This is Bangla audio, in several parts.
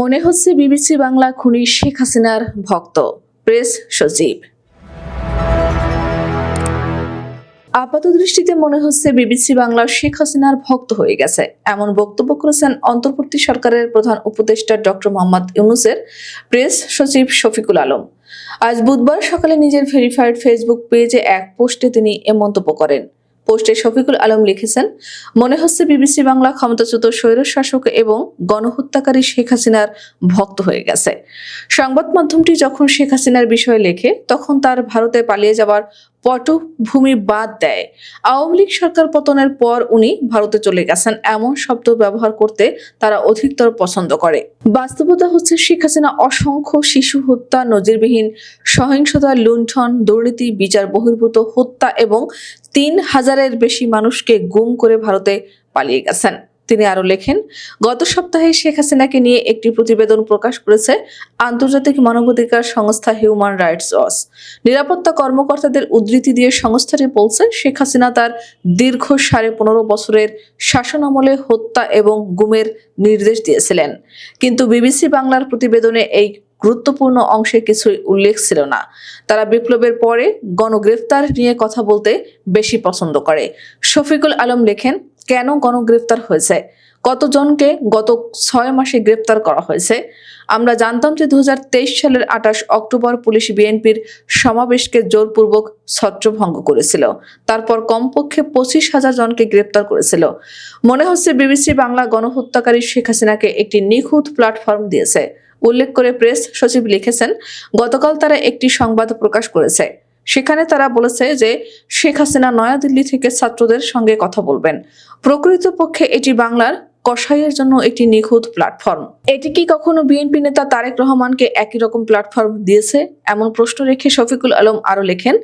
মনে হচ্ছে বিবিসি বাংলা খুনি শেখ হাসিনার ভক্ত। প্রেস সচিব। আপাত দৃষ্টিতে মনে হচ্ছে বিবিসি বাংলা শেখ হাসিনার ভক্ত হয়ে গেছে। এমন বক্তব্য করেছেন অন্তর্বর্তী সরকারের প্রধান উপদেষ্টা ডক্টর মোহাম্মদ ইউনুসের প্রেস সচিব শফিকুল আলম। আজ বুধবার সকালে নিজের ভেরিফাইড ফেসবুক পেজে এক পোস্টে তিনি এ মন্তব্য করেন। পোস্টে শফিকুল আলম লিখেছেন, মনে হচ্ছে বিবিসি বাংলা ক্ষমতাচ্যুত স্বৈর শাসক এবং গণহত্যাকারী শেখ হাসিনার ভক্ত হয়ে গেছে। সংবাদ মাধ্যমটি যখন শেখ হাসিনার বিষয়ে লেখে, তখন তার ভারতে পালিয়ে যাওয়ার পটভূমি বাদ দেয়। আওয়ামী লীগ সরকার পতনের পর উনি ভারতে চলে গেছেন। এমন শব্দ ব্যবহার করতে তারা অধিকতর পছন্দ করে। বাস্তবতা হচ্ছে, শেখ হাসিনা অসংখ্য শিশু হত্যা, নজিরবিহীন সহিংসতা, লুণ্ঠন, দুর্নীতি, বিচার বহির্ভূত হত্যা এবং তিন হাজারের বেশি মানুষকে গুম করে ভারতে পালিয়ে গেছেন। তিনি আরও লেখেন, গত সপ্তাহে শেখ হাসিনাকে নিয়ে একটি প্রতিবেদন প্রকাশ করেছে আন্তর্জাতিক মানবাধিকার সংস্থা হিউম্যান রাইটস ওয়াচ নিরাপত্তা কর্মকর্তাদের উদ্ধৃতি দিয়ে সংস্থাটি বলছে, শেখ হাসিনা তার দীর্ঘ সাড়ে পনেরো বছরের শাসন আমলে হত্যা এবং গুমের নির্দেশ দিয়েছিলেন। কিন্তু বিবিসি বাংলার প্রতিবেদনে এই গুরুত্বপূর্ণ অংশে কিছুই উল্লেখ ছিল না। তারা বিপ্লবের পরে গণগ্রেফতার নিয়ে কথা বলতে বেশি পছন্দ করে। শফিকুল আলম লেখেন কেন গণগ্রেফতার হয়েছে? কতজনকে গত ছয় মাসে গ্রেপ্তার করা হয়েছে? আমরা জানতাম যে দু হাজার তেইশ সালের আঠাশ অক্টোবর পুলিশ বিএনপির সমাবেশকে জোরপূর্বক ছত্রভঙ্গ করেছিল। তারপর কমপক্ষে পঁচিশ হাজার জনকে গ্রেপ্তার করেছিল। মনে হচ্ছে বিবিসি বাংলা গণহত্যাকারী শেখ হাসিনাকে একটি নিখুঁত প্ল্যাটফর্ম দিয়েছে। উল্লেখ করে প্রেস সচিব লিখেছেন, গতকাল তারা একটি সংবাদ প্রকাশ করেছে। সেখানে তারা বলেছে যে শেখ হাসিনা নয়াদিল্লি থেকে ছাত্রদের সঙ্গে কথা বলবেন। প্রকৃতপক্ষে এটি বাংলার কসাইয়ের জন্য একটি নিখুঁত প্ল্যাটফর্ম এটি কি কখনো বিএনপি নেতা তারেক রহমানকে একই রকম প্ল্যাটফর্ম দিয়েছে? এমন প্রশ্ন রেখে শফিকুল আলম আরও লেখেন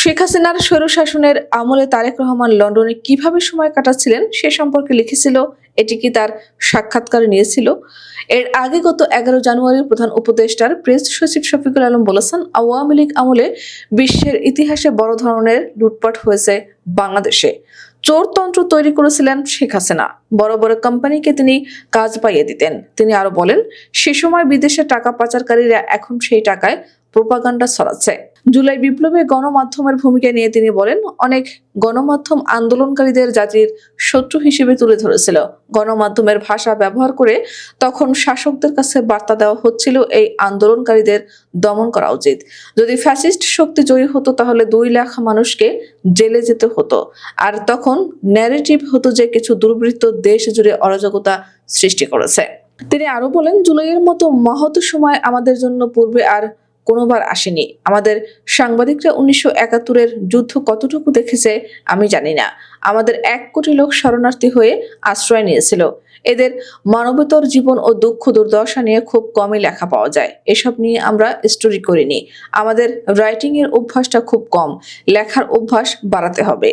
শেখ হাসিনার স্বৈরশাসনের আমলে তারেক রহমান লন্ডনে কীভাবে সময় কাটাচ্ছিলেন সে সম্পর্কে লিখেছিল, এটি কি তার সাক্ষাৎকার নিয়েছিল? এর আগে গত এগারো জানুয়ারি প্রধান উপদেষ্টার প্রেস সচিব শফিকুল আলম বলেছেন, আওয়ামী লীগ আমলে বিশ্বের ইতিহাসে বড় ধরনের লুটপাট হয়েছে বাংলাদেশে। চোরতন্ত্র তৈরি করেছিলেন শেখ হাসিনা। বড় বড় কোম্পানিকে তিনি কাজ পাইয়ে দিতেন। তিনি আরও বলেন, সে সময় বিদেশে টাকা পাচারকারীরা এখন সেই টাকায় প্রোপাগান্ডা ছড়াচ্ছে। জুলাই বিপ্লবে গণমাধ্যমের ভূমিকা নিয়ে তিনি বলেন, অনেক গণমাধ্যম আন্দোলনকারীদের জাতির শত্রু হিসেবে তুলে ধরেছিল। গণমাধ্যমের ভাষা ব্যবহার করে তখন শাসকদের কাছে বার্তা দেওয়া হচ্ছিল, এই আন্দোলনকারীদের দমন করা উচিত। যদি ফ্যাসিস্ট শক্তি জয়ী হতো, তাহলে দুই লাখ মানুষকে জেলে যেতে হতো। আর তখন ন্যারেটিভ হতো যে কিছু দুর্বৃত্ত দেশ জুড়ে অরাজকতা সৃষ্টি করেছে। তিনি আরও বলেন, জুলাইয়ের মতো মহৎ সময় আমাদের জন্য পূর্বে আর কোনোবার আসেনি। আমাদের সাংবাদিকরা উনিশশো একাত্তরের যুদ্ধ কতটুকু দেখেছে, আমি জানি না। আমাদের এক কোটি লোক শরণার্থী হয়ে আশ্রয় নিয়েছিল। এদের মানবতর জীবন ও দুঃখ দুর্দশা নিয়ে খুব কমই লেখা পাওয়া যায়। এসব নিয়ে আমরা স্টোরি করিনি। আমাদের রাইটিং এর অভ্যাসটা খুব কম। লেখার অভ্যাস বাড়াতে হবে।